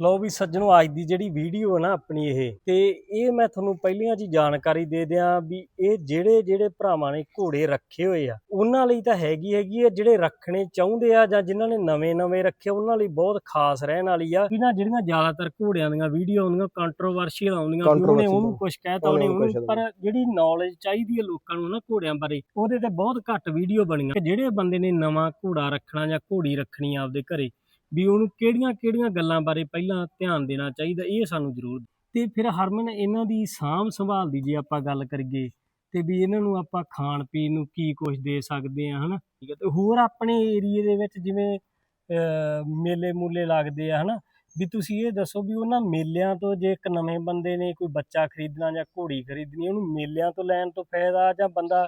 ਲਓ ਵੀ ਸੱਜਣੋ ਅੱਜ ਦੀ ਜਿਹੜੀ ਵੀਡੀਓ ਹੈ ਨਾ ਆਪਣੀ ਇਹ ਤੇ ਇਹ ਮੈਂ ਤੁਹਾਨੂੰ ਪਹਿਲੀਆਂ ਜੀ ਜਾਣਕਾਰੀ ਦੇ ਦਿਆਂ ਵੀ ਇਹ ਜਿਹੜੇ ਜਿਹੜੇ ਭਰਾਵਾਂ ਨੇ ਘੋੜੇ ਰੱਖੇ ਹੋਏ ਆ ਉਹਨਾਂ ਲਈ ਤਾਂ ਹੈਗੀ ਹੈਗੀ ਆ ਜਿਹੜੇ ਰੱਖਣੇ ਚਾਹੁੰਦੇ ਆ ਜਾਂ ਜਿਨ੍ਹਾਂ ਨੇ ਨਵੇਂ-ਨਵੇਂ ਰੱਖੇ ਉਹਨਾਂ ਲਈ ਬਹੁਤ ਖਾਸ ਰਹਿਣ ਵਾਲੀ ਆ। ਕਿ ਨਾ ਜਿਹੜੀਆਂ ਜ਼ਿਆਦਾਤਰ ਘੋੜਿਆਂ ਦੀਆਂ ਵੀਡੀਓ ਆਉਂਦੀਆਂ ਕੰਟਰੋਵਰਸ਼ੀਅਲ ਆਉਂਦੀਆਂ ਉਹਨੇ ਉਹਨੂੰ ਕੁਝ ਕਹਿਤਾ ਉਹਨੇ ਉਹਨੇ ਪਰ ਜਿਹੜੀ ਨੌਲੇਜ ਚਾਹੀਦੀ ਹੈ ਲੋਕਾਂ ਨੂੰ ਨਾ ਘੋੜਿਆਂ ਬਾਰੇ ਉਹਦੇ ਤੇ ਬਹੁਤ ਘੱਟ ਵੀਡੀਓ ਬਣੀਆਂ। ਜਿਹੜੇ ਬੰਦੇ ਨੇ ਨਵਾਂ ਘੋੜਾ ਰੱਖਣਾ ਜਾਂ ਘੋੜੀ ਰੱਖਣੀ ਆ ਆਪਦੇ ਘਰੇ ਵੀ ਉਹਨੂੰ ਕਿਹੜੀਆਂ-ਕਿਹੜੀਆਂ ਗੱਲਾਂ ਬਾਰੇ ਪਹਿਲਾਂ ਧਿਆਨ ਦੇਣਾ ਚਾਹੀਦਾ, ਇਹ ਸਾਨੂੰ ਜ਼ਰੂਰ ਤੇ ਫਿਰ ਹਰਮਨ, ਇਹਨਾਂ ਦੀ ਸਾਂਭ ਸੰਭਾਲ ਦੀ ਜੇ ਆਪਾਂ ਗੱਲ ਕਰੀਏ, ਤੇ ਵੀ ਇਹਨਾਂ ਨੂੰ ਆਪਾਂ ਖਾਣ ਪੀਣ ਨੂੰ ਕੀ ਕੁਝ ਦੇ ਸਕਦੇ ਆ ਹਨਾ? ਠੀਕ ਹੈ, ਤੇ ਹੋਰ ਆਪਣੇ ਏਰੀਏ ਦੇ ਵਿੱਚ ਜਿਵੇਂ ਮੇਲੇ ਮੂਲੇ ਲੱਗਦੇ ਆ, ਹਨਾ? ਵੀ ਤੁਸੀਂ ਇਹ ਦੱਸੋ ਵੀ ਉਹਨਾਂ ਮੇਲਿਆਂ ਤੋਂ ਜੇ ਇੱਕ ਨਵੇਂ ਬੰਦੇ ਨੇ ਕੋਈ ਬੱਚਾ ਖਰੀਦਣਾ ਜਾਂ ਘੋੜੀ ਖਰੀਦਣੀ, ਉਹਨੂੰ ਮੇਲਿਆਂ ਤੋਂ ਲੈਣ ਤੋਂ ਫਾਇਦਾ ਜਾਂ ਬੰਦਾ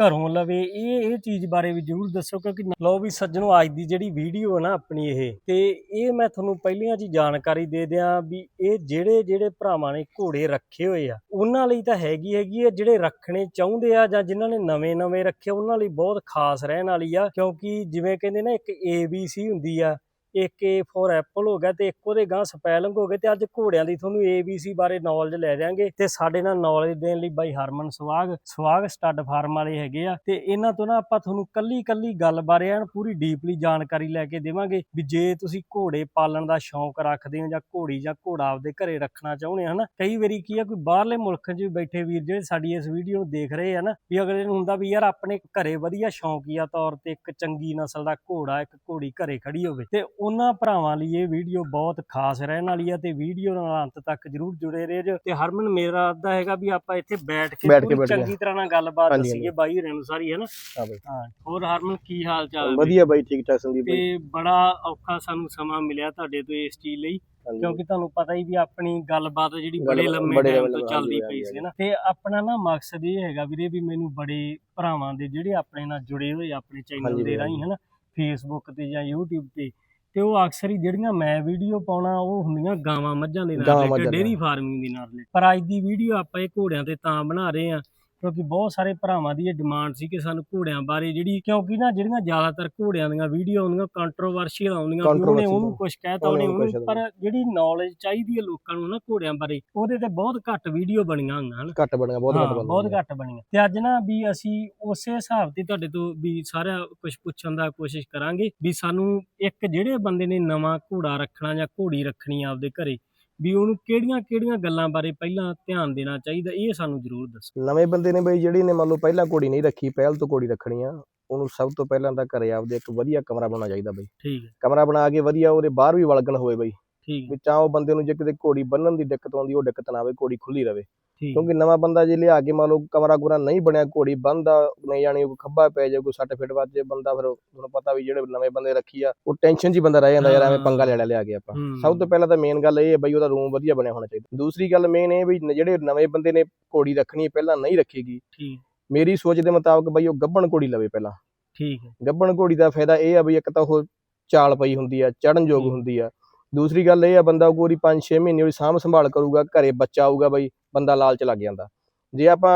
ਘਰੋਂ ਲਵੇ ਇਹ ਇਹ ਚੀਜ਼ ਬਾਰੇ ਵੀ ਜਰੂਰ ਦੱਸੋ, ਕਿਉਂਕਿ ਲਓ ਵੀ ਸੱਜਣੋ, ਅੱਜ ਦੀ ਜਿਹੜੀ ਵੀਡੀਓ ਹੈ ਨਾ ਆਪਣੀ ਇਹ, ਤੇ ਇਹ ਮੈਂ ਤੁਹਾਨੂੰ ਪਹਿਲੀਆਂ ਜੀ ਜਾਣਕਾਰੀ ਦੇ ਦਿਆਂ ਵੀ ਇਹ ਜਿਹੜੇ ਜਿਹੜੇ ਭਰਾਵਾਂ ਨੇ ਘੋੜੇ ਰੱਖੇ ਹੋਏ ਆ, ਉਹਨਾਂ ਲਈ ਤਾਂ ਹੈਗੀ ਹੈਗੀ ਆ, ਜਿਹੜੇ ਰੱਖਣੇ ਚਾਹੁੰਦੇ ਆ ਜਾਂ ਜਿਨ੍ਹਾਂ ਨੇ ਨਵੇਂ-ਨਵੇਂ ਰੱਖੇ, ਉਹਨਾਂ ਲਈ ਬਹੁਤ ਖਾਸ ਰਹਿਣ ਵਾਲੀ ਆ, ਕਿਉਂਕਿ ਜਿਵੇਂ ਕਹਿੰਦੇ ਨਾ ਇੱਕ ABC ਹੁੰਦੀ ਆ ਇੱਕ ਏ ਫੋਰ ਐਪਲ ਹੋ ਗਿਆ ਤੇ ਇੱਕ ਉਹਦੇ ਗਾਂ ਸਪੈਲਿੰਗ ਹੋ ਗਏ ਤੇ ਅੱਜ ਘੋੜਿਆਂ ਦੀ ਤੁਹਾਨੂੰ ABC ਬਾਰੇ ਨੌਲੇਜ ਲੈ ਜਾਾਂਗੇ ਤੇ ਸਾਡੇ ਨਾਲ ਨੌਲੇਜ ਦੇਣ ਲਈ ਬਾਈ ਹਰਮਨ ਸਵਾਗ ਸਵਾਗ ਸਟੱਡ ਫਾਰਮ ਵਾਲੇ ਹੈਗੇ ਆ ਤੇ ਇਹਨਾਂ ਤੋਂ ਨਾ ਆਪਾਂ ਤੁਹਾਨੂੰ ਕੱਲੀ ਕੱਲੀ ਗੱਲ ਬਾਰੇ ਐਨ ਪੂਰੀ ਡੀਪਲੀ ਜਾਣਕਾਰੀ ਲੈ ਕੇ ਦੇਵਾਂਗੇ ਵੀ ਜੇ ਤੁਸੀਂ ਘੋੜੇ ਪਾਲਣ ਦਾ ਸ਼ੌਂਕ ਰੱਖਦੇ ਹੋ ਜਾਂ ਘੋੜੀ ਜਾਂ ਘੋੜਾ ਆਪਦੇ ਘਰੇ ਰੱਖਣਾ ਚਾਹੁੰਦੇ ਹੋ ਹਨਾ, ਕਈ ਵਾਰੀ ਕੀ ਆ, ਕੋਈ ਬਾਹਰਲੇ ਮੁਲਕਾਂ 'ਚ ਵੀ ਬੈਠੇ ਵੀਰ ਜਿਹੜੇ ਸਾਡੀ ਇਸ ਵੀਡੀਓ ਨੂੰ ਦੇਖ ਰਹੇ ਆ ਨਾ, ਵੀ ਅਗਲੇ ਨੂੰ ਹੁੰਦਾ ਵੀ ਯਾਰ ਆਪਣੇ ਘਰੇ ਵਧੀਆ ਸ਼ੌਂਕੀਆ ਤੌਰ ਤੇ ਇੱਕ ਚੰਗੀ ਨਸਲ ਦਾ ਘੋੜਾ, ਇੱਕ ਘੋੜੀ ਘਰੇ ਖੜੀ ਹੋਵੇ ਤੇ ਉਹਨਾਂ ਭਰਾਵਾਂ ਲਈ ਇਹ ਵੀਡੀਓ ਬਹੁਤ ਖਾਸ ਰਹਿਣ ਵਾਲੀ ਆ ਤੇ ਵੀਡੀਓ ਨਾਲ ਅੰਤ ਤੱਕ ਜਰੂਰ ਜੁੜੇ ਰਹੋ ਤੇ ਹਰਮਨ ਮੇਰਾ ਅੱਦਾ ਹੈਗਾ ਵੀ ਆਪਾਂ ਇੱਥੇ ਬੈਠ ਕੇ ਪੂਰੀ ਚੰਗੀ ਤਰ੍ਹਾਂ ਨਾਲ ਗੱਲਬਾਤ ਦੱਸੀਏ ਬਾਈ ਰਣ ਸਾਰੀ ਹੈ ਨਾ? ਹਾਂ ਬਈ। ਹਾਂ ਹੋਰ ਹਰਮਨ ਕੀ ਹਾਲ ਚਾਲ? ਵਧੀਆ ਬਾਈ ਠੀਕ ਠਾਕ ਸੰਦੀਪ ਬਾਈ। ਤੇ ਬੜਾ ਔਖਾ ਸਾਨੂੰ ਸਮਾਂ ਮਿਲਿਆ ਤੁਹਾਡੇ ਤੋਂ ਇਸ ਚੀਜ਼ ਲਈ। ਕਿਉਂਕਿ ਤੁਹਾਨੂੰ ਪਤਾ ਹੀ ਵੀ ਆਪਣੀ ਗੱਲਬਾਤ ਜਿਹੜੀ ਬੜੇ ਲੰਮੇ ਟਾਈਮ ਤੋਂ ਚੱਲਦੀ ਪਈ ਸੀ ਨਾ? ਤੇ ਆਪਣਾ ਨਾ ਮਕਸਦ ਇਹ ਹੈਗਾ ਵੀਰੇ ਵੀ ਮੈਨੂੰ ਬੜੇ ਭਰਾਵਾਂ ਦੇ ਜਿਹੜੇ ਆਪਣੇ ਨਾਲ ਜੁੜੇ ਹੋਏ ਆਪਣੇ ਚੈਨਲ ਦੇ ਰਾਹੀਂ ਹਨਾ ਫੇਸਬੁੱਕ ਤੇ ਜਾਂ YouTube ਤੇ ਤੇ ਉਹ ਅਕਸਰ ਹੀ ਜਿਹੜੀਆਂ ਮੈਂ ਵੀਡੀਓ ਪਾਉਣਾ ਉਹ ਹੁੰਦੀਆਂ ਗਾਵਾਂ ਮੱਝਾਂ ਦੇ ਨਾਲ ਗਾਵਾਂ, ਰਿਲੇਟਡ ਡੇਰੀ ਫਾਰਮਿੰਗ ਦੇ ਨਾਲ related। ਪਰ ਅੱਜ ਦੀ ਵੀਡੀਓ ਆਪਾਂ ਇਹ ਘੋੜਿਆਂ ਤੇ ਤਾਂ ਬਣਾ ਰਹੇ ਆ ਕਿਉਂਕਿ ਬਹੁਤ ਸਾਰੇ ਭਰਾਵਾਂ ਦੀ ਇਹ ਡਿਮਾਂਡ ਸੀ ਕਿ ਸਾਨੂੰ ਘੋੜਿਆਂ ਬਾਰੇ ਜਿਹੜੀ ਕਿਉਂਕਿ ਨਾ ਜਿਹੜੀਆਂ ਜ਼ਿਆਦਾਤਰ ਘੋੜਿਆਂ ਦੀਆਂ ਵੀਡੀਓ ਆਉਂਦੀਆਂ ਕੰਟਰੋਵਰਸ਼ੀਅਲ ਆਉਂਦੀਆਂ ਉਹਨੇ ਉਹਨੂੰ ਕੁਝ ਕਹਿਤਾ ਉਹਨੇ ਉਹਨੇ ਪਰ ਜਿਹੜੀ ਨੌਲੇਜ ਚਾਹੀਦੀ ਹੈ ਲੋਕਾਂ ਨੂੰ ਨਾ ਘੋੜਿਆਂ ਬਾਰੇ ਉਹਦੇ ਤੇ ਬਹੁਤ ਘੱਟ ਵੀਡੀਓ ਬਣੀਆਂ ਹੋਈਆਂ ਹਨ। ਘੱਟ ਬਣਿਆ ਬਹੁਤ ਘੱਟ ਬਣਿਆ ਬਹੁਤ ਘੱਟ ਬਣੀਆਂ। ਤੇ ਅੱਜ ਨਾ ਵੀ ਅਸੀਂ ਉਸੇ ਹਿਸਾਬ ਤੇ ਤੁਹਾਡੇ ਤੋਂ ਵੀ ਸਾਰਾ ਕੁਝ ਪੁੱਛਣ ਦਾ ਕੋਸ਼ਿਸ਼ ਕਰਾਂਗੇ ਵੀ ਸਾਨੂੰ ਇੱਕ ਜਿਹੜੇ ਬੰਦੇ ਨੇ ਨਵਾਂ ਘੋੜਾ ਰੱਖਣਾ ਜਾਂ ਘੋੜੀ ਰੱਖਣੀ ਆਪਦੇ ਘਰੇ ਵੀ ਉਹਨੂੰ ਕਿਹੜੀਆਂ-ਕਿਹੜੀਆਂ ਗੱਲਾਂ ਬਾਰੇ ਪਹਿਲਾਂ ਧਿਆਨ ਦੇਣਾ ਚਾਹੀਦਾ ਇਹ ਸਾਨੂੰ ਜ਼ਰੂਰ ਦੱਸੋ। ਨਵੇਂ ਬੰਦੇ ਨੇ ਬਈ ਜਿਹੜੀ ਨੇ ਮੰਨ ਲਓ ਪਹਿਲਾਂ ਘੋੜੀ ਨਹੀਂ ਰੱਖੀ ਪਹਿਲ ਤੋਂ ਘੋੜੀ ਰੱਖਣੀ ਆ ਉਹਨੂੰ ਸਭ ਤੋਂ ਪਹਿਲਾਂ ਤਾਂ ਘਰੇ ਆਪਦੇ ਇੱਕ ਵਧੀਆ ਕਮਰਾ ਬਣਾਉਣਾ ਚਾਹੀਦਾ ਬਈ। ਠੀਕ ਹੈ। ਕਮਰਾ ਬਣਾ ਕੇ ਵਧੀਆ ਉਹਦੇ ਬਾਹਰ ਵੀ ਵਲਗਣ ਹੋਵੇ ਬਈ। ਠੀਕ ਹੈ। ਵੀ ਉਹ ਬੰਦੇ ਨੂੰ ਜੇ ਕਿਤੇ ਘੋੜੀ ਬੰਨਣ ਦੀ ਦਿੱਕਤ ਆਉਂਦੀ ਉਹ ਦਿੱਕਤ ਨਾ ਆਵੇ ਘੋੜੀ ਖੁੱਲੀ ਰਵੇ। ਕਿਉਂਕਿ ਨਵਾਂ ਬੰਦਾ ਜੇ ਲਿਆ ਕੇ ਮੰਨ ਲਓ ਕਮਰਾ ਕੁਮਰਾ ਨਹੀਂ ਬਣਿਆ ਘੋੜੀ ਬੰਦਾ ਨਹੀਂ ਜਾਣੀ ਕੋਈ ਖੱਬਾ ਪੈ ਜਾਏ ਕੋਈ ਸੱਟ ਫਿੱਟ ਵੱਜ ਬੰਦਾ ਫਿਰ ਤੁਹਾਨੂੰ ਪਤਾ ਵੀ ਜਿਹੜੇ ਨਵੇਂ ਬੰਦੇ ਰੱਖੀ ਆ ਉਹ ਟੈਨਸ਼ਨ 'ਚ ਹੀ ਬੰਦਾ ਰਹਿ ਜਾਂਦਾ ਯਾਰ ਐਵੇਂ। ਪੰਗਾ ਲੈ ਲਿਆ ਕੇ ਆਪਾਂ। ਸਭ ਤੋਂ ਪਹਿਲਾਂ ਤਾਂ ਮੇਨ ਗੱਲ ਇਹ ਹੈ ਬਈ ਉਹਦਾ ਰੂਮ ਵਧੀਆ ਬਣਿਆ ਹੋਣਾ ਚਾਹੀਦਾ। ਦੂਸਰੀ ਗੱਲ ਮੇਨ ਇਹ ਵੀ ਜਿਹੜੇ ਨਵੇਂ ਬੰਦੇ ਨੇ ਘੋੜੀ ਰੱਖਣੀ ਹੈ, ਪਹਿਲਾਂ ਨਹੀਂ ਰੱਖੇਗੀ। ਠੀਕ। ਮੇਰੀ ਸੋਚ ਦੇ ਮੁਤਾਬਕ ਬਈ ਉਹ ਗੱਭਣ ਘੋੜੀ ਲਵੇ ਪਹਿਲਾਂ। ਠੀਕ ਹੈ। ਗੱਭਣ ਘੋੜੀ ਦਾ ਫਾਇਦਾ ਇਹ ਆ ਬਈ ਇੱਕ ਤਾਂ ਉਹ ਚਾਲ ਪਈ ਹੁੰਦੀ ਆ ਚੜਨ ਯੋਗ। ਹੁੰਦੀ ਆ। ਦੂਸਰੀ ਗੱਲ ਇਹ ਆ ਬੰਦਾ ਪੂਰੀ 5-6 ਮਹੀਨੇ ਉਹਦੀ ਸਾਂਭ ਸੰਭਾਲ ਕਰੂਗਾ ਘਰੇ ਬੱਚਾ ਆਊਗਾ ਬਈ ਬੰਦਾ ਲਾਲਚ ਲੱਗ ਜਾਂਦਾ। ਜੇ ਆਪਾਂ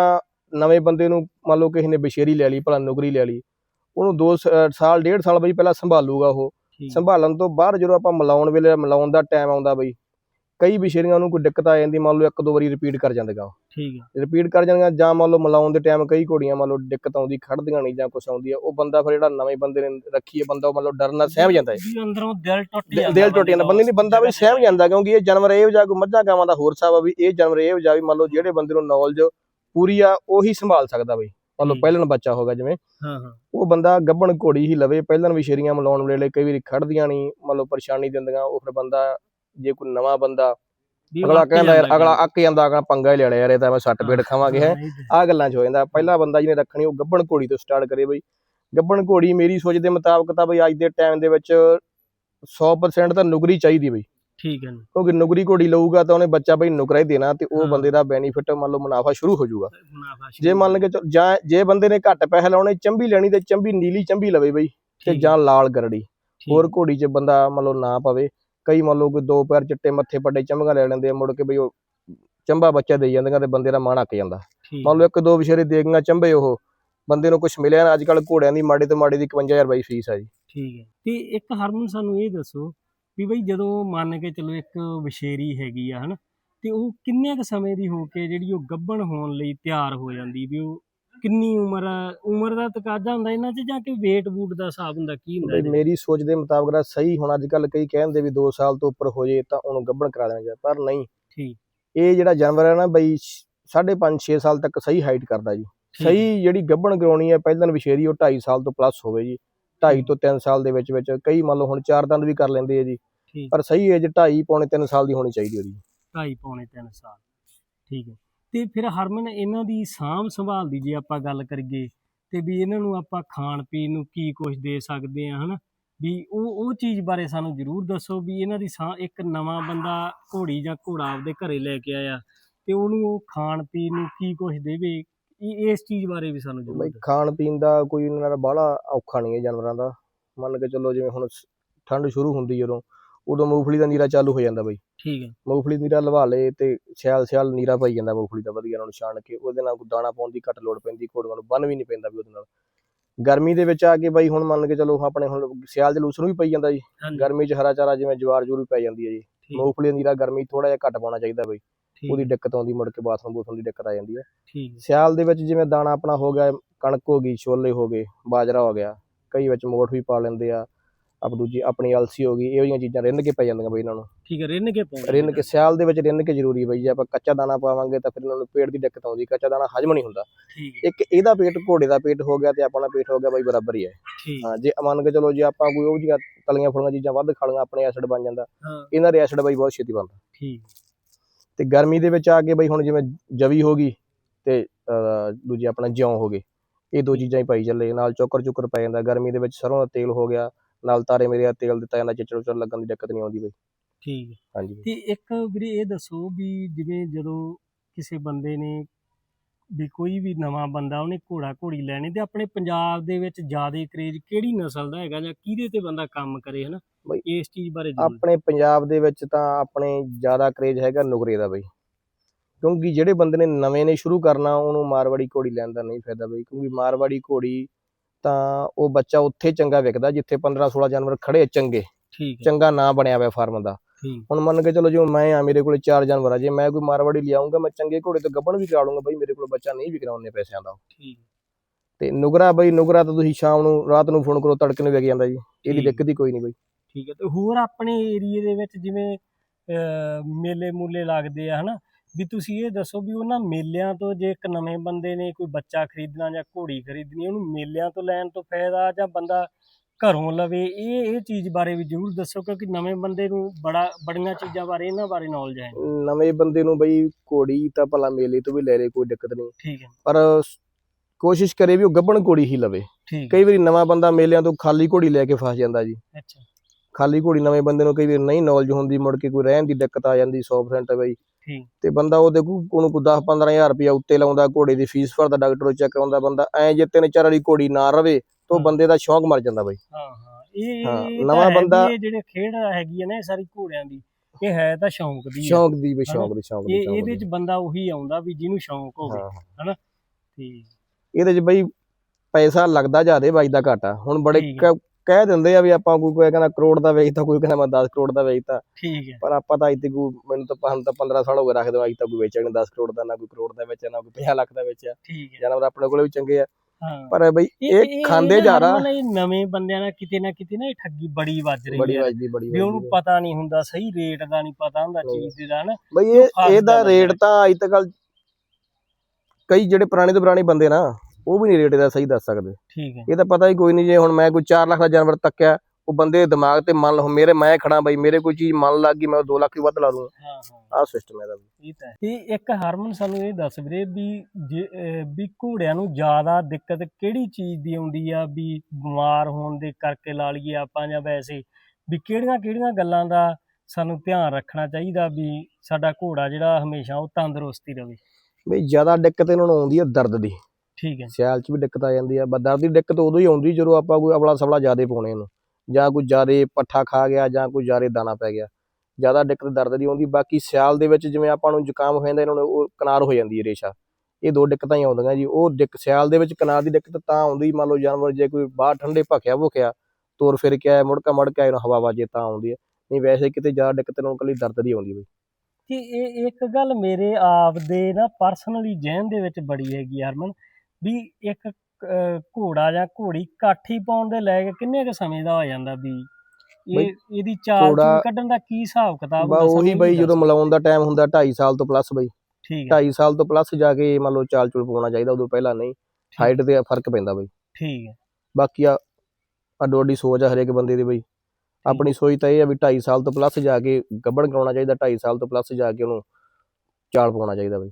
ਨਵੇਂ ਬੰਦੇ ਨੂੰ ਮੰਨ ਲਓ ਕਿਸੇ ਨੇ ਬਸ਼ੇਰੀ ਲੈ ਲਈ ਭਲਾ ਨੌਕਰੀ ਲੈ ਲਈ ਉਹਨੂੰ 2 ਸਾਲ ਡੇਢ ਸਾਲ ਬਈ ਪਹਿਲਾਂ ਸੰਭਾਲੂਗਾ ਉਹ। ਸੰਭਾਲਣ ਤੋਂ ਬਾਅਦ ਜਦੋਂ ਆਪਾਂ ਮਿਲਾਉਣ ਵੇਲੇ ਮਿਲਾਉਣ ਦਾ ਟਾਈਮ ਆਉਂਦਾ ਬਈ ਕਈ ਵਿਸ਼ੇਰੀਆਂ ਨੂੰ ਕੋਈ ਦਿੱਕਤ ਆ ਜਾਂਦੀ ਮੰਨ ਲਓ ਇੱਕ ਦੋ ਵਾਰੀ ਰਿਪੀਟ ਕਰ ਜਾਂਦੇਗਾ ਠੀਕ ਹੈ ਰਿਪੀਟ ਕਰ ਜਾਂਦੀਆਂ ਜਾਂ ਮੰਨ ਲਓ ਮਿਲਾਉਣ ਦੇ ਟਾਈਮ ਕਈ ਘੋੜੀਆਂ ਮੰਨ ਲਓ ਦਿੱਕਤ ਆਉਂਦੀ ਖੜਦੀਆਂ ਨਹੀਂ ਜਾਂ ਕੁਛ ਆਉਂਦੀ ਆ ਉਹ ਬੰਦਾ ਫਿਰ ਜਿਹੜਾ ਨਵੇਂ ਬੰਦੇ ਨੇ ਰੱਖੀ ਹੈ ਬੰਦਾ ਉਹ ਮੰਨ ਲਓ ਡਰ ਨਾਲ ਸਹਿਮ ਜਾਂਦਾ ਹੈ ਵੀ ਅੰਦਰੋਂ ਦਿਲ ਟੁੱਟ ਜਾਂਦਾ ਦਿਲ ਟੁੱਟ ਜਾਂਦਾ ਬੰਦੇ ਨਹੀਂ ਬੰਦਾ ਵੀ ਸਹਿਮ ਜਾਂਦਾ ਕਿਉਂਕਿ ਇਹ ਜਾਨਵਰ ਇਹ ਜਾ ਕੋਈ ਮੱਝਾਂ ਗਾਵਾਂ ਦਾ ਹੋਰ ਹਿਸਾਬ ਆ ਵੀ ਇਹ ਜਾਨਵਰ ਇਹ ਜਾ ਵੀ ਮੰਨ ਲਓ ਜਿਹੜੇ ਬੰਦੇ ਨੂੰ ਨੌਲੇਜ ਪੂਰੀ ਆ ਉਹੀ ਸੰਭਾਲ ਸਕਦਾ ਬਈ। ਮੰਨ ਲਓ। ਪਹਿਲਣ ਬੱਚਾ ਹੋਗਾ ਜਿਵੇਂ ਹਾਂ ਹਾਂ। ਉਹ ਬੰਦਾ ਗੱਭਣ ਘੋੜੀ ਹੀ ਲਵੇ ਪਹਿਲਣ ਵਿਸ਼ੇਰੀਆਂ ਮਿਲਾਉਣ ਵੇਲੇ ਕਈ ਵਾਰੀ ਖੜਦੀਆਂ ਨਹੀਂ ਮੰਨ ਲਓ ਪਰੇਸ਼ਾਨੀ ਦਿੰਦੀਆਂ ਉਹ ਫਿਰ ਬੰਦਾ ਜੇ ਕੋਈ ਨਵਾਂ ਬੰਦਾ ਵੀ ਅਗਲਾ ਕਹਿੰਦਾ ਯਾਰ ਅਗਲਾ ਅੱਕ ਜਾਂਦਾ ਅਗਲਾ ਪੰਗਾ ਹੀ ਲੈ ਲਿਆ ਯਾਰ ਇਹ ਤਾਂ ਮੈਂ ਸੱਟ ਪੇਟ ਖਾਵਾਂਗੇ ਹੈ ਆ ਗੱਲਾਂ 'ਚ ਹੋ ਜਾਂਦਾ। ਪਹਿਲਾ ਬੰਦਾ ਜਿਹਨੇ ਰੱਖਣੀ ਉਹ ਗੱਭਣ ਘੋੜੀ ਤੋਂ ਸਟਾਰਟ ਕਰੇ ਬਈ। ਗੱਭਣ ਘੋੜੀ ਮੇਰੀ ਸੋਚ ਦੇ ਮੁਤਾਬਕ ਤਾਂ ਬਈ ਅੱਜ ਦੇ ਟਾਈਮ ਦੇ ਵਿੱਚ 100% ਤਾਂ ਨੁਕਰੀ ਚਾਹੀਦੀ ਬਈ। ਠੀਕ ਹੈ ਕਿਉਂਕਿ ਨੁਕਰੀ ਘੋੜੀ ਲਊਗਾ ਤਾਂ ਉਹਨੇ ਬੱਚਾ ਬਈ ਨੁਕਰਾ ਹੀ ਦੇਣਾ ਤੇ ਉਹ। ਬੰਦੇ ਦਾ ਬੈਨੀਫਿਟ ਮੰਨ ਲਓ ਮੁਨਾਫਾ ਸ਼ੁਰੂ ਹੋ ਜਾਊਗਾ। ਜੇ ਮੰਨ ਕੇ ਚੱਲ- ਜਾਂ ਜੇ ਬੰਦੇ ਨੇ ਘੱਟ ਪੈਸੇ ਲਾਉਣੇ ਚੰਬੀ ਲੈਣੀ ਤੇ ਚੰਬੀ ਨੀਲੀ ਚੰਬੀ ਲਵੇ ਬਈ ਤੇ ਜਾਂ ਲਾਲ ਗਰੜੀ ਠੀਕ ਹੋਰ ਘੋੜੀ 'ਚ ਬੰਦਾ ਮੰਨ ਲਓ ਨਾ ਪਵੇ। ਕਈ ਮੰਨ ਲਓ ਕੋਈ ਦੋ ਪੈਰ ਚਿੱਟੇ ਮੱਥੇ ਪੱਡੇ ਚੰਬੀਆਂ ਲੈ ਲੈਂਦੇ ਆ ਮੁੜ ਕੇ ਬਈ ਉਹ ਚੰਬਾ ਬੱਚਾ ਦੇਈ ਜਾਂਦੀਆਂ ਤੇ ਬੰਦੇ ਦਾ ਮਨ ਅੱਕ ਜਾਂਦਾ। ਮੰਨ ਲਓ ਇੱਕ ਦੋ ਵਿਸ਼ੇਰੇ ਦੇਗੀਆਂ ਚੰਬੇ ਉਹ ਬੰਦੇ ਨੂੰ ਕੁਝ ਮਿਲਿਆ ਨਾ ਅੱਜ ਕੱਲ ਘੋੜਿਆਂ ਦੀ ਮਾੜੇ ਤੋਂ ਮਾੜੇ ਦੀ 51000 ਬਾਈ ਫੀਸ ਆ ਜੀ। ਠੀਕ ਹੈ। ਤੇ ਇੱਕ ਹਰਮਨ ਸਾਨੂੰ ਇਹ ਦੱਸੋ ਵੀ ਬਈ ਜਦੋਂ ਮੰਨ ਕੇ ਚਲੋ ਇੱਕ ਵਿਸ਼ੇਰੀ ਹੈਗੀ ਆ ਹਨਾ ਤੇ ਉਹ ਕਿੰਨੇ ਕੁ ਸਮੇਂ ਦੀ ਹੋ ਕੇ ਜਿਹੜੀ ਉਹ ਗੱਭਣ ਹੋਣ ਲਈ ਤਿਆਰ ਹੋ ਜਾਂਦੀ ਵੀ ਉਹ ਕਿੰਨੀ ਉਮਰ ਆ? ਉਮਰ ਦਾ ਤਕਾਜ਼ਾ ਹੁੰਦਾ ਇਹਨਾਂ 'ਚ ਜਾਂ ਕਿ weight ਬੂਟ ਦਾ ਹਿਸਾਬ ਹੁੰਦਾ? ਕੀ ਹੁੰਦਾ ਇਹਦੇ? ਮੇਰੀ ਸੋਚ ਦੇ ਮੁਤਾਬਕ ਤਾਂ ਸਹੀ ਹੁਣ ਅੱਜ ਕੱਲ ਕਈ ਕਹਿੰਦੇ ਵੀ 2 ਸਾਲ ਤੋਂ ਉੱਪਰ ਹੋ ਜੇ ਤਾਂ ਉਹਨੂੰ ਗੱਭਣ ਕਰਾ ਦੇਣਾ ਚਾਹੀਦਾ ਪਰ ਨਹੀਂ। ਠੀਕ। ਇਹ ਜਿਹੜਾ ਜਾਨਵਰ ਹੈ ਨਾ ਬਈ 5.5 6 ਸਾਲ ਤੱਕ ਸਹੀ ਹਾਈਟ ਕਰਦਾ ਜੀ। ਠੀਕ। ਸਹੀ ਜਿਹੜੀ ਗੱਭਣ ਕਰਾਉਣੀ ਹੈ ਪਹਿਲਾਂ ਵਿਸ਼ੇਰੀ ਉਹ 2.5 ਸਾਲ ਤੋਂ ਪਲੱਸ ਹੋਵੇ ਜੀ। 2.5 ਤੋਂ 3 ਸਾਲ ਦੇ ਵਿੱਚ ਵਿੱਚ ਕਈ ਮੰਨ ਲਓ ਹੁਣ ਚਾਰ ਦੰਦ ਵੀ ਕਰ ਲੈਂਦੇ ਆ ਜੀ। ਠੀਕ। ਪਰ ਸਹੀ ਏਜ 2.5 ਪੌਣੇ 3 ਸਾਲ ਦੀ ਹੋਣੀ ਚਾਹੀਦੀ ਉਹਦੀ। ਢਾਈ ਪੌਣੇ 3 ਸਾਲ। ਠੀਕ ਹੈ। ਤੇ ਫਿਰ ਹਰਮਨ ਇਹਨਾਂ ਦੀ ਸਾਂਭ ਸੰਭਾਲ ਦੀ ਜੇ ਆਪਾਂ ਗੱਲ ਕਰੀਏ ਤੇ ਵੀ ਇਹਨਾਂ ਨੂੰ ਆਪਾਂ ਖਾਣ ਪੀਣ ਨੂੰ ਕੀ ਕੁਝ ਦੇ ਸਕਦੇ ਆ ਹਨਾ? ਵੀ ਉਹ ਉਹ ਚੀਜ਼ ਬਾਰੇ ਸਾਨੂੰ ਜ਼ਰੂਰ ਦੱਸੋ ਵੀ ਇਹਨਾਂ ਦੀ ਸਾਂ ਇੱਕ ਨਵਾਂ ਬੰਦਾ ਘੋੜੀ ਜਾਂ ਘੋੜਾ ਆਪਦੇ ਘਰੇ ਲੈ ਕੇ ਆਇਆ ਤੇ ਉਹਨੂੰ ਉਹ ਖਾਣ ਪੀਣ ਨੂੰ ਕੀ ਕੁਝ ਦੇਵੇ ਇਹ- ਇਸ ਚੀਜ਼ ਬਾਰੇ ਵੀ ਸਾਨੂੰ ਜ਼ਰੂਰ ਬਈ ਦੱਸੋ। ਖਾਣ ਪੀਣ ਦਾ ਕੋਈ ਇਹਨਾਂ ਦਾ ਬਾਹਲਾ ਔਖਾ ਨਹੀਂ ਹੈ ਜਾਨਵਰਾਂ ਦਾ। ਮੰਨ ਕੇ ਚੱਲੋ ਜਿਵੇਂ ਹੁਣ ਠੰਡ ਸ਼ੁਰੂ ਹੁੰਦੀ ਜਦੋਂ ਉਦੋਂ ਮੂੰਗਫਲੀ ਦਾ ਨੀਰਾ ਚਾਲੂ ਹੋ ਜਾਂਦਾ ਬਈ। ਠੀਕ ਹੈ। ਮੂੰਗਫਲੀ ਨੀਰਾ ਲਵਾ ਲੇ ਤੇ ਸਿਆਲ ਸਿਆਲ ਨੀਰਾ ਪਾਈ ਜਾਂਦਾ ਮੂੰਗਫਲੀ ਦਾ ਵਧੀਆ ਨਾਲ ਛਾਣ ਕੇ। ਉਹਦੇ ਨਾਲ ਦਾਣਾ ਪਾਉਣ ਦੀ ਘੱਟ ਲੋੜ ਪੈਂਦੀ ਘੋੜੀਆਂ ਨੂੰ ਬੰਨ ਵੀ ਨਹੀਂ ਪੈਂਦਾ ਵੀ ਉਹਦੇ ਨਾਲ। ਗਰਮੀ ਦੇ ਵਿੱਚ ਆ ਕੇ ਬਈ ਹੁਣ ਮੰਨ ਕੇ ਚਲੋ ਆਪਣੇ ਹੁਣ ਸਿਆਲ ਚ ਲੂਸ ਨੂੰ ਵੀ ਪਈ ਜਾਂਦਾ ਜੀ। ਗਰਮੀ ਚ ਹਰਾ ਚਾਰਾ ਜਿਵੇਂ ਜਵਾਰ ਜੂਰ ਵੀ ਪੈ ਜਾਂਦੀ ਹੈ ਜੀ। ਮੂੰਗਫਲੀ ਦਾ ਨੀਰਾ ਗਰਮੀ ਥੋੜਾ ਜਿਹਾ ਘੱਟ ਪਾਉਣਾ ਚਾਹੀਦਾ ਬਈ। ਉਹਦੀ ਦਿੱਕਤ ਆਉਂਦੀ ਮੁੜ ਕੇ ਬਾਥਰੂਮ ਬੂਥਰੂਮ ਦੀ ਦਿੱਕਤ ਆ ਜਾਂਦੀ ਹੈ। ਠੀਕ ਹੈ, ਸਿਆਲ ਦੇ ਵਿੱਚ ਜਿਵੇਂ ਦਾਣਾ ਆਪਣਾ ਹੋ ਗਿਆ ਕਣਕ ਹੋ ਗਈ ਛੋਲੇ ਹੋ ਗਏ ਬਾਜਰਾ ਹੋ ਗਿਆ। ਕਈ ਵਿੱਚ ਮੋਠ ਵੀ ਪਾ ਲੈਂਦੇ ਆ। ਆਪ ਦੂਜੀ ਆਪਣੀ ਅਲਸੀ ਹੋ ਗਈ ਇਹੋ ਜਿਹੀਆਂ ਚੀਜ਼ਾਂ ਰਿੰਨ ਕੇ ਪੈ ਜਾਂਦੀਆਂ ਬਈ ਇਹਨਾਂ ਨੂੰ। ਠੀਕ ਹੈ ਰਿੰਨ ਕੇ ਪਾਉਣਾ ਰਿੰਨ ਕੇ ਸਿਆਲ ਦੇ ਵਿੱਚ ਰਿੰਨ ਕੇ ਜ਼ਰੂਰੀ ਬਈ ਜੇ ਆਪਾਂ ਕੱਚਾ ਦਾਣਾ ਪਾਵਾਂਗੇ ਤਾਂ ਫਿਰ ਇਹਨਾਂ ਨੂੰ ਪੇਟ ਦੀ ਦਿੱਕਤ ਆਉਂਦੀ ਕੱਚਾ ਦਾਣਾ ਹਜਮ ਨਹੀਂ ਹੁੰਦਾ। ਇੱਕ ਇਹਦਾ ਪੇਟ ਘੋੜੇ ਦਾ ਪੇਟ ਹੋ ਗਿਆ ਤੇ ਆਪਣਾ ਪੇਟ ਹੋ ਗਿਆ ਬਈ ਬਰਾਬਰ ਹੀ ਹੈ। ਹਾਂ ਜੇ ਮੰਨ ਕੇ ਚਲੋ ਜੇ ਆਪਾਂ ਕੋਈ ਉਹ ਜਿਹੀਆਂ ਤਲੀਆਂ ਫੁਲੀਆਂ ਚੀਜ਼ਾਂ ਵੱਧ ਖਾ ਲਈਆਂ ਆਪਣੇ ਐਸਿਡ ਬਣ ਜਾਂਦਾ ਇਹਨਾਂ ਦੇ ਐਸਿਡ ਬਈ ਬਹੁਤ ਛੇਤੀ ਬਣਦਾ। ਠੀਕ। ਤੇ ਗਰਮੀ ਦੇ ਵਿੱਚ ਆ ਕੇ ਬਈ ਹੁਣ ਜਿਵੇਂ ਜਵੀ ਹੋ ਗਈ ਤੇ ਦੂਜੀ ਆਪਣਾ ਜਿਉਂ ਹੋ ਗਏ ਇਹ ਦੋ ਚੀਜ਼ਾਂ ਹੀ ਪਾਈ ਚੱਲੇ ਨਾਲ ਚੋਕਰ ਚੁੱਕਰ ਪੈ ਜਾਂਦਾ ਗਰਮੀ ਦੇ ਵਿੱਚ ਸਰੋਂ ਦਾ ਤੇਲ ਹੋ ਗਿਆ ਨਾਲ ਤਾਰੇ ਮੇਰੇ ਦਾ ਤੇਲ ਦਿੱਤਾ ਜਾਂਦਾ ਚਿੱਚੜ ਚੁੱਚੜ ਲੱਗਣ ਦੀ ਦਿੱਕਤ ਨਹੀਂ ਆਉਂਦੀ ਬਈ। ਠੀਕ ਹੈ। ਹਾਂਜੀ ਤੇ ਇੱਕ ਵੀਰੇ ਇਹ ਦੱਸੋ ਵੀ ਜਿਵੇਂ ਜਦੋਂ ਕਿਸੇ ਬੰਦੇ ਨੇ ਵੀ ਕੋਈ ਵੀ ਨਵਾਂ ਬੰਦਾ ਉਹਨੇ ਘੋੜਾ ਘੋੜੀ ਲੈਣੇ ਤੇ ਆਪਣੇ ਪੰਜਾਬ ਦੇ ਵਿੱਚ ਜ਼ਿਆਦਾ ਕਰੇਜ ਕਿਹੜੀ ਨਸਲ ਦਾ ਹੈਗਾ ਜਾਂ ਕਿਹਦੇ ਤੇ ਬੰਦਾ ਕੰਮ ਕਰੇ ਹਨਾ? ਬਈ ਇਸ ਚੀਜ਼ ਬਾਰੇ ਜ਼ਰੂਰ ਆਪਣੇ ਪੰਜਾਬ ਦੇ ਵਿੱਚ ਤਾਂ ਆਪਣੇ ਜ਼ਿਆਦਾ ਕਰੇਜ ਹੈਗਾ ਨੁਕਰੇ ਦਾ ਬਈ। ਕਿਉਂਕਿ ਜਿਹੜੇ ਬੰਦੇ ਨੇ ਨਵੇਂ ਨੇ ਸ਼ੁਰੂ ਕਰਨਾ ਉਹਨੂੰ ਮਾਰਵਾੜੀ ਘੋੜੀ ਲੈਣ ਦਾ ਨਹੀਂ ਫਾਇਦਾ ਬਈ ਕਿਉਂਕਿ ਮਾਰਵਾੜੀ ਘੋੜੀ ਤਾਂ ਉਹ ਬੱਚਾ ਉੱਥੇ ਚੰਗਾ ਵਿਕਦਾ ਜਿੱਥੇ 15 16 ਜਾਨਵਰ ਖੜੇ ਚੰਗੇ। ਠੀਕ ਹੈ। ਚੰਗਾ ਨਾਂ ਬਣਿਆ ਹੋਇਆ ਫਾਰਮ ਦਾ। ਹੁਣ ਮੰਨ ਕੇ ਚਲੋ ਜਿਵੇਂ ਮੈਂ ਆ ਮੇਰੇ ਕੋਲੇ ਚਾਰ ਜਾਨਵਰ ਆ ਜੇ ਮੈਂ ਕੋਈ ਮਾਰਵਾੜੀ ਲਿਆਉਂਗਾ ਮੈਂ ਚੰਗੇ ਘੋੜੇ ਤੋਂ ਗੱਭਣ ਵੀ ਕਰਾ ਲੂੰਗਾ ਬਈ ਮੇਰੇ ਕੋਲ ਬੱਚਾ ਨਹੀਂ ਵਿਕਣਾ ਉਹਨੇ ਪੈਸਿਆਂ ਦਾ। ਠੀਕ। ਤੇ ਨੁਗਰਾ ਬਈ ਨੁਗਰਾ ਤਾਂ ਤੁਸੀਂ ਸ਼ਾਮ ਨੂੰ ਰਾਤ ਨੂੰ ਫੋਨ ਕਰੋ ਤੜਕੇ ਨੂੰ ਵਿਕ ਜਾਂਦਾ ਜੀ। ਇਹਦੀ। ਦਿੱਕਤ ਹੀ ਕੋਈ ਨਹੀਂ ਬਈ। ਠੀਕ ਹੈ। ਤੇ ਹੋਰ ਆਪਣੇ ਏਰੀਏ ਦੇ ਵਿੱਚ ਜਿਵੇਂ ਮੇਲੇ ਮੂਲੇ ਲੱਗਦੇ ਆ ਹਨਾ? ਵੀ ਤੁਸੀਂ ਇਹ ਦੱਸੋ ਵੀ ਉਹਨਾਂ ਮੇਲਿਆਂ ਤੋਂ ਜੇ ਇੱਕ ਨਵੇਂ ਬੰਦੇ ਨੇ ਕੋਈ ਬੱਚਾ ਖਰੀਦਣਾ ਜਾਂ ਘੋੜੀ ਖਰੀਦਣੀ ਉਹਨੂੰ ਮੇਲਿਆਂ ਤੋਂ ਲੈਣ ਤੋਂ ਫਾਇਦਾ ਜਾਂ ਬੰਦਾ ਘਰੋਂ ਲਵੇ ਇਹ ਇਹ ਚੀਜ਼ ਬਾਰੇ ਵੀ ਜ਼ਰੂਰ ਦੱਸੋ ਕਿਉਂਕਿ ਨਵੇਂ ਬੰਦੇ ਨੂੰ ਬੜਾ ਬੜੀਆਂ ਚੀਜ਼ਾਂ ਬਾਰੇ ਇਹਨਾਂ ਬਾਰੇ ਨੌਲੇਜ ਹੈ। ਨਵੇਂ ਬੰਦੇ ਨੂੰ ਬਈ ਘੋੜੀ ਤਾਂ ਭਲਾ ਮੇਲੇ ਤੋਂ ਵੀ ਲੈ ਲੇ ਕੋਈ ਦਿੱਕਤ ਨਹੀਂ। ਠੀਕ ਹੈ। ਪਰ ਕੋਸ਼ਿਸ਼ ਕਰੇ ਵੀ ਉਹ ਗੱਭਣ ਘੋੜੀ ਹੀ ਲਵੇ। ਕਈ ਵਾਰੀ ਨਵਾਂ ਬੰਦਾ ਮੇਲਿਆਂ ਤੋਂ ਖਾਲੀ ਘੋੜੀ ਲੈ ਕੇ ਫਸ ਜਾਂਦਾ ਜੀ। ਅੱਛਾ। ਖਾਲੀ ਘੋੜੀ ਨਵੇਂ ਬੰਦੇ ਨੂੰ ਕਈ ਵਾਰ ਨਹੀਂ ਨੌਲੇਜ ਹੁੰਦੀ ਮੁੜ ਕੇ ਕੋਈ ਰਹਿਣ ਦੀ ਦਿੱਕਤ ਆ ਜਾਂਦੀ 100% ਬਈ। ਠੀਕ। ਤੇ ਬੰਦਾ ਉਹਦੇ ਕੋ ਉਹਨੂੰ ਕੋਈ 10 15000 ਰੁਪਇਆ ਉੱਤੇ ਲਾਉਂਦਾ ਘੋੜੇ ਦੀ ਫੀਸ ਭਰਦਾ ਡਾਕਟਰ ਚੈੱਕ ਕਰਾਉਂਦਾ ਬੰਦਾ ਐ ਜੇ ਤਿੰਨ ਚਾਰ ਵਾਲੀ ਘੋੜੀ ਨਾ ਰਵੇ ਤਾਂ ਉਹ। ਬੰਦੇ ਦਾ ਸ਼ੌਂਕ ਮਰ ਜਾਂਦਾ ਬਈ। ਹਾਂ ਹਾਂ ਇਹ ਨਵਾਂ ਵੀ ਬੰਦਾ- ਇਹ ਜਿਹੜੇ ਖੇਡ ਹੈਗੀ ਹੈ ਨਾ ਇਹ ਸਾਰੀ ਘੋੜਿਆਂ ਦੀ ਇਹ ਹੈ ਤਾਂ ਸ਼ੌਂਕ ਦੀ ਸ਼ੌਂਕ ਦੀ ਬਈ ਸ਼ੌਂਕ ਦੀ ਸ਼ੌਂਕ ਦੀ ਇਹਦੇ ਦੀ। ਚ ਬੰਦਾ ਉਹੀ ਆਉਂਦਾ ਵੀ ਜਿਹਨੂੰ ਸ਼ੌਂਕ ਹੋਵੇ ਹਾਂ ਤੇ ਇਹਦੇ 'ਚ ਬਈ ਪੈਸਾ ਲੱਗਦਾ ਜ਼ਿਆਦੇ ਵੱਜਦਾ ਘੱਟ ਹੁਣ ਬੜੇ ਠੀਕ। ਕ- ਕਹਿ ਦਿੰਦੇ ਆ ਵੀ ਆਪਾਂ ਕੋਈ ਕੋਈ ਕਹਿੰਦਾ ਕਰੋੜ ਦਾ ਵੇਚਤਾ ਕੋਈ ਕਹਿੰਦਾ ਮੈਂ 10 ਕਰੋੜ ਦਾ ਵੇਚਤਾ। ਠੀਕ ਹੈ। ਪਰ ਆਪਾਂ ਤਾਂ ਅੱਜ ਤੱਕ ਮੈਨੂੰ ਤਾਂ ਸਾਨੂੰ ਤਾਂ 15 ਸਾਲ ਹੋ ਗਏ ਰੱਖਦੇ ਅੱਜ ਤੱਕ ਕੋਈ ਵੇਚਿਆ ਨਹੀਂ 10 ਕਰੋੜ ਦਾ ਨਾ ਕੋਈ ਕਰੋੜ ਦਾ ਵੇਚਿਆ ਨਾ ਕੋਈ 50 ਲੱਖ ਦਾ ਵੇਚਿਆ। ਠੀਕ ਹੈ। ਜਾਨਵਰ ਆਪਣੇ ਕੋਲੇ ਵੀ ਚੰਗੇ ਆ। ਪਰ ਬਈ ਇਹ ਖਾਂਦੇ ਹਰਮਨ, ਇਹ ਨਵੇਂ ਬੰਦਿਆਂ ਨਾਲ ਕਿਤੇ ਨਾ ਕਿਤੇ ਨਾ ਇਹ ਠੱਗੀ ਬੜੀ ਵੱਜ ਰਹੀ ਬੜੀ ਹੈ। ਵੱਜਦੀ ਬੜੀ ਵੀ ਉਹਨੂੰ ਪਤਾ ਨਹੀਂ ਹੁੰਦਾ ਸਹੀ ਰੇਟ ਦਾ ਨਹੀਂ ਪਤਾ ਹੁੰਦਾ। ਚੀਜ਼ ਦਾ ਨਾ। ਬਈ ਇਹ ਇਹਦਾ ਰੇਟ। ਤਾਂ ਅੱਜ ਤੱਕ ਕਈ ਜਿਹੜੇ ਪੁਰਾਣੇ ਤੋਂ ਪੁਰਾਣੇ ਬੰਦੇ ਨਾ ਉਹ ਵੀ ਨਹੀਂ ਰੇਟ ਦਾ ਸਹੀ ਦੱਸ ਸਕਦੇ। ਠੀਕ ਹੈ। ਇਹ ਤਾਂ ਪਤਾ ਹੀ ਕੋਈ ਨਹੀਂ ਜੇ ਹੁਣ ਮੈਂ ਕੋਈ 4 ਲੱਖ ਦਾ ਜਾਨਵਰ ਤੱਕਿਆ ਉਹ ਬੰਦੇ ਦੇ ਦਿਮਾਗ ਤੇ ਮੰਨ ਲਓ ਮੇਰੇ ਮੈਂ ਖੜਾ ਬਈ ਮੇਰੇ ਕੋਈ ਚੀਜ਼ ਮੰਨ ਲੱਗ ਗਈ ਮੈਂ 2 ਲੱਖ ਹੀ ਵੱਧ ਲਾ ਲੂੰ ਹਾਂ ਹਾਂ। ਆਹ ਸਿਸਟਮ ਹੈ ਇਹਦਾ ਵੀ। ਇਹ ਤਾਂ ਹੈ। ਤੇ ਇੱਕ ਹਰਮਨ ਸਾਨੂੰ ਇਹ ਦੱਸ ਵੀਰੇ ਵੀ ਵੀ ਘੋੜਿਆਂ ਨੂੰ ਜ਼ਿਆਦਾ ਦਿੱਕਤ ਕਿਹੜੀ ਚੀਜ਼ ਦੀ ਆਉਂਦੀ ਆ? ਵੀ ਬਿਮਾਰ ਹੋਣ ਦੇ ਕਰਕੇ ਲਾ ਲਈਏ ਆਪਾਂ ਜਾਂ ਵੈਸੇ। ਵੀ ਕਿਹੜੀਆਂ ਕਿਹੜੀਆਂ ਗੱਲਾਂ ਦਾ ਸਾਨੂੰ ਧਿਆਨ ਰੱਖਣਾ ਚਾਹੀਦਾ ਵੀ ਸਾਡਾ ਘੋੜਾ ਜਿਹੜਾ ਹਮੇਸ਼ਾ ਉਹ ਤੰਦਰੁਸਤੀ ਰਵੇ? ਬਈ ਜ਼ਿਆਦਾ ਦਿੱਕਤ ਇਹਨਾਂ ਨੂੰ ਆਉਂਦੀ ਹੈ ਦਰਦ ਦੀ। ਠੀਕ ਹੈ। ਸਿਆਲ 'ਚ ਵੀ ਦਿੱਕਤ ਆ ਜਾਂਦੀ ਆ ਪਰ ਦਰਦ ਦੀ ਦਿੱਕਤ ਉਦੋਂ ਹੀ ਆਉਂਦੀ ਜਦੋਂ ਆਪਾਂ ਕੋਈ ਅਵਲਾ ਸਵਲਾ ਜ਼ਿਆਦਾ ਪਾਉਣੇ ਇਹਨੂੰ ਜਾਂ ਕੋਈ ਜ਼ਿਆਦਾ ਪੱਠਾ ਖਾ ਗਿਆ ਜਾਂ ਕੋਈ ਜ਼ਿਆਦਾ ਦਾਣਾ ਪੈ ਗਿਆ ਜ਼ਿਆਦਾ ਦਿੱਕਤ ਦਰਦ ਦੀ ਆਉਂਦੀ ਬਾਕੀ ਸਿਆਲ ਦੇ ਵਿੱਚ ਜਿਵੇਂ ਆਪਾਂ ਨੂੰ ਜ਼ੁਕਾਮ ਹੋ ਜਾਂਦਾ ਇਹਨਾਂ ਨੂੰ ਉਹ ਕਨਾਰ ਹੋ ਜਾਂਦੀ ਹੈ ਰੇਸ਼ਾ ਇਹ ਦੋ ਦਿੱਕਤਾਂ ਹੀ ਆਉਂਦੀਆਂ ਜੀ ਉਹ ਦਿੱਕ ਸਿਆਲ ਦੇ ਵਿੱਚ ਕਨਾਰ ਦੀ ਦਿੱਕਤ ਤਾਂ ਆਉਂਦੀ ਮੰਨ ਲਓ ਜਾਨਵਰ ਜੇ ਕੋਈ ਬਾਹਰ ਠੰਡੇ ਭਖਿਆ ਭੁਖਿਆ ਤੁਰ ਫਿਰ ਕੇ ਆਇਆ ਮੁੜਕਾ ਮੜਕਾ ਇਹਨੂੰ ਹਵਾ ਵਾਜੇ ਤਾਂ ਆਉਂਦੀ ਹੈ ਨਹੀਂ ਵੈਸੇ ਕਿਤੇ ਜ਼ਿਆਦਾ ਦਿੱਕਤ ਨੂੰ ਕੱਲੀ ਦਰਦ ਦੀ ਆਉਂਦੀ ਬਈ। ਕਿ ਇਹ ਇੱਕ ਗੱਲ ਮੇਰੇ ਆਪ ਦੇ ਨਾ ਪਰਸਨਲੀ ਜਹਿਨ ਦੇ ਵਿੱਚ ਬੜੀ ਹੈਗੀ ਹਰਮਨ ਵੀ ਇੱਕ ਅਹ, ਘੋੜਾ ਜਾਂ ਘੋੜੀ ਕਾਠੀ ਪਾਉਣ ਦੇ ਲੈ ਕੇ ਕਿੰਨੇ ਕੁ ਸਮੇਂ ਦਾ ਹੋ ਜਾਂਦਾ ਵੀ? ਬਈ, ਇਹ ਇਹਦੀ ਚਾਲ ਘੋੜਾ- ਚੂਲ ਕੱਢਣ ਦਾ ਕੀ ਹਿਸਾਬ ਕਿਤਾਬ ਬਾ ਹੁੰਦਾ ਉਹੀ ਸਮੇਂ ਬਈ ਵੀ ਜਦੋਂ। ਮਿਲਾਉਣ ਦਾ ਟਾਈਮ ਹੁੰਦਾ 2.5 ਸਾਲ ਤੋਂ ਪਲੱਸ ਬਈ। ਠੀਕ ਹੈ 2.5 ਸਾਲ ਤੋਂ ਪਲੱਸ ਜਾ ਕੇ ਮੰਨ ਲਓ ਚਾਲ ਚੁਲ ਪਾਉਣਾ ਚਾਹੀਦਾ ਉਦੋਂ ਪਹਿਲਾਂ ਨਹੀਂ। ਹਾਈਟ ਤੇ ਫ਼ਰਕ ਪੈਂਦਾ ਬਈ। ਠੀਕ ਹੈ ਬਾਕੀ ਆ ਅੱਡੋ ਅੱਡੀ ਸੋਚ ਆ ਹਰੇਕ ਬੰਦੇ ਦੀ ਬਈ। ਆਪਣੀ ਸੋਚ ਤਾਂ ਇਹ ਆ ਵੀ 2.5 ਸਾਲ ਤੋਂ ਪਲੱਸ ਜਾ ਕੇ ਗੱਭਣ ਕਰਾਉਣਾ ਚਾਹੀਦਾ 2.5 ਸਾਲ ਤੋਂ ਪਲੱਸ ਜਾ ਕੇ ਉਹਨੂੰ ਚਾਲ ਪਾਉਣਾ ਚਾਹੀਦਾ ਬਈ।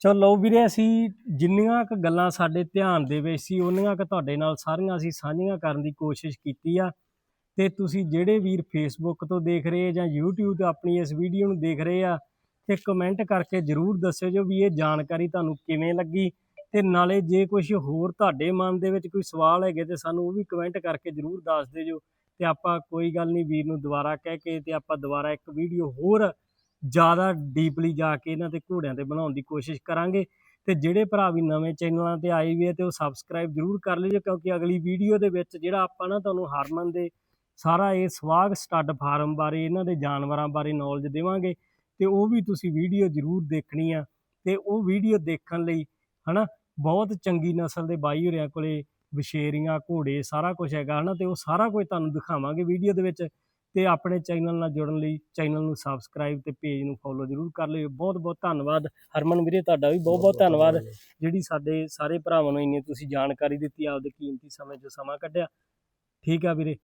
ਚਲੋ ਵੀਰੇ ਅਸੀਂ ਜਿੰਨੀਆਂ ਕੁ ਗੱਲਾਂ ਸਾਡੇ ਧਿਆਨ ਦੇ ਵਿੱਚ ਸੀ, ਉਹਨੀਆਂ ਕੁ ਤੁਹਾਡੇ ਨਾਲ ਸਾਰੀਆਂ ਅਸੀਂ ਸਾਂਝੀਆਂ ਕਰਨ ਦੀ ਕੋਸ਼ਿਸ਼ ਕੀਤੀ ਆ। ਤੇ ਤੁਸੀਂ ਜਿਹੜੇ ਵੀਰ ਫੇਸਬੁੱਕ ਤੋਂ ਦੇਖ ਰਹੇ ਜਾਂ YouTube 'ਤੇ ਆਪਣੀ ਇਸ ਵੀਡੀਓ ਨੂੰ ਦੇਖ ਰਹੇ ਆ, ਤੇ ਕਮੈਂਟ ਕਰਕੇ ਜਰੂਰ ਦੱਸਿਓ ਜੋ ਵੀ ਇਹ ਜਾਣਕਾਰੀ ਤੁਹਾਨੂੰ ਕਿਵੇਂ ਲੱਗੀ। ਤੇ ਨਾਲੇ ਜੇ ਕੁਝ ਹੋਰ ਤੁਹਾਡੇ ਮਨ ਦੇ ਵਿੱਚ ਕੋਈ ਸਵਾਲ ਹੈਗੇ ਤੇ ਸਾਨੂੰ ਉਹ ਵੀ ਕਮੈਂਟ ਕਰਕੇ ਜਰੂਰ ਦੱਸ ਦਿਓ ਜੋ। ਤੇ ਆਪਾਂ ਕੋਈ ਗੱਲ ਨਹੀਂ ਵੀਰ ਨੂੰ ਦੁਬਾਰਾ ਕਹਿ ਕੇ ਤੇ ਆਪਾਂ ਦੁਬਾਰਾ ਇੱਕ ਵੀਡੀਓ ਹੋਰ ਜ਼ਿਆਦਾ ਡੀਪਲੀ ਜਾ ਕੇ ਇਹਨਾਂ ਤੇ ਘੋੜਿਆਂ ਤੇ ਬਣਾਉਣ ਦੀ ਕੋਸ਼ਿਸ਼ ਕਰਾਂਗੇ। ਤੇ ਜਿਹੜੇ ਭਰਾ ਵੀ ਨਵੇਂ ਚੈਨਲਾਂ ਤੇ ਆਏ ਵੀ ਹੈ ਤੇ ਉਹ ਸਬਸਕ੍ਰਾਈਬ ਜਰੂਰ ਕਰ ਲਿਓ ਕਿਉਂਕਿ ਅਗਲੀ ਵੀਡੀਓ ਦੇ ਵਿੱਚ ਜਿਹੜਾ ਆਪਾਂ ਨਾ ਤੁਹਾਨੂੰ ਹਰਮਨ ਦੇ ਸਾਰਾ ਇਹ ਸਵਾਗ ਸਟੱਡ ਫਾਰਮ ਬਾਰੇ, ਇਹਨਾਂ ਦੇ ਜਾਨਵਰਾਂ ਬਾਰੇ ਨੌਲੇਜ ਦੇਵਾਂਗੇ ਤੇ ਉਹ ਵੀ ਤੁਸੀਂ ਵੀਡੀਓ ਜਰੂਰ ਦੇਖਣੀ ਆ ਤੇ ਉਹ ਵੀਡੀਓ ਦੇਖਣ ਲਈ ਹਨਾ, ਬਹੁਤ ਚੰਗੀ ਨਸਲ ਦੇ ਬਾਈ ਹੋਰਿਆਂ ਕੋਲੇ ਵਿਸ਼ੇਰੀਆਂ ਘੋੜੇ ਸਾਰਾ ਕੁਝ ਹੈਗਾ ਹਨਾ ਤੇ ਉਹ ਸਾਰਾ ਕੁਝ ਤੁਹਾਨੂੰ ਦਿਖਾਵਾਂਗੇ ਵੀਡੀਓ ਦੇ ਵਿੱਚ। ਤੇ ਆਪਣੇ ਚੈਨਲ ਨਾਲ ਜੁੜਨ ਲਈ ਚੈਨਲ ਨੂੰ ਸਬਸਕ੍ਰਾਈਬ ਤੇ ਪੇਜ ਨੂੰ ਫੋਲੋ ਜਰੂਰ ਕਰ ਲਿਓ। ਬਹੁਤ ਬਹੁਤ ਧੰਨਵਾਦ। ਹਰਮਨ ਵੀਰੇ ਤੁਹਾਡਾ ਵੀ ਬਹੁਤ ਬਹੁਤ ਧੰਨਵਾਦ। ਜਿਹੜੀ ਸਾਡੇ ਸਾਰੇ ਭਰਾਵਾਂ ਨੂੰ ਇੰਨੀ ਤੁਸੀਂ ਜਾਣਕਾਰੀ ਦਿੱਤੀ ਆਪਦੇ ਕੀਮਤੀ ਸਮੇਂ 'ਚੋਂ ਸਮਾਂ ਕੱਢਿਆ। ਠੀਕ ਆ ਵੀਰੇ।